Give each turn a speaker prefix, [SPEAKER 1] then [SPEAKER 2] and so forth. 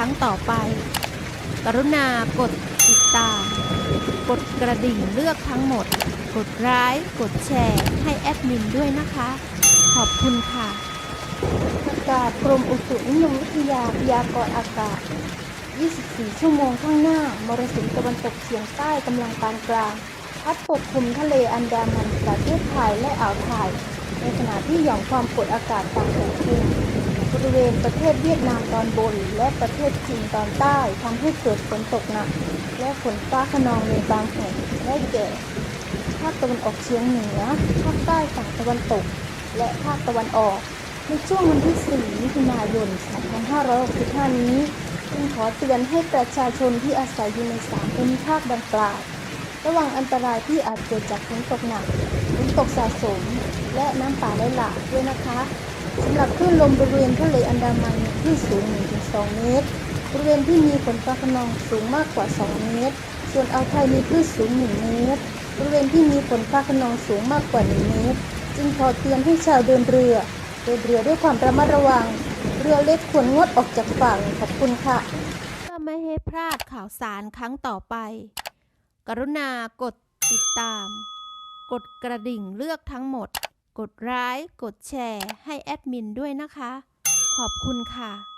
[SPEAKER 1] รั้งต่อไป กรุณากดติดตาม กดกระดิ่งเลือกทั้งหมด กดไลค์กดแชร์ให้แอดมินด้วยนะคะ ขอบคุณค่ะ
[SPEAKER 2] ประกาศกรมอุตุนิยมวิทยาพยากรณ์อากาศ 24 ชั่วโมงข้างหน้ามรสุมตะวันตกเฉียงใต้กำลังปานกลางพัดปกคลุมทะเลอันดามันประเทศไทยและอ่าวไทยในขณะที่หย่อมความกดอากาศต่ำปกคลุม บริเวณประเทศเวียดนามตอนบน และประเทศจีนตอนใต้ทำให้เกิดฝนตกหนัก และฝนฟ้าขนองในบางแห่งได้แก่ภาคตะวันออกเฉียงเหนือภาคใต้ฝั่งตะวันตก และภาคตะวันออก ในช่วงวันที่ 4 มิถุนายน 2565 นี้จึงขอเตือนให้ประชาชนที่อาศัยอยู่ในสามภูมิภาคดังกล่าวระวังอันตรายที่อาจเกิดจากฝนตกหนักฝนตกสะสม และน้ำป่าไหลหลากด้วยนะคะ สำหรับคลื่นลมบริเวณทะเลอันดามันคลื่นสูง 1-2 เมตร บริเวณที่มีฝนฟ้าขนองสูงมากกว่า 2 เมตร ส่วนอ่าวไทยมีคลื่นสูง 1 เมตร บริเวณที่มีฝนฟ้าขนองสูงมากกว่า 1 เมตร จึงขอเตือนให้ชาวเดินเรือเดินเรือด้วยความระมัดระวัง เรือเล็กควรงดออกจากฝั่ง ขอบคุณค่ะ
[SPEAKER 1] เพื่อไม่ให้พลาดข่าวสารครั้งต่อไป กรุณากดติดตาม กดกระดิ่งเลือกทั้งหมด ดไลค์กดแชร์ให้แอดมินด้วยนะคะ ขอบคุณค่ะ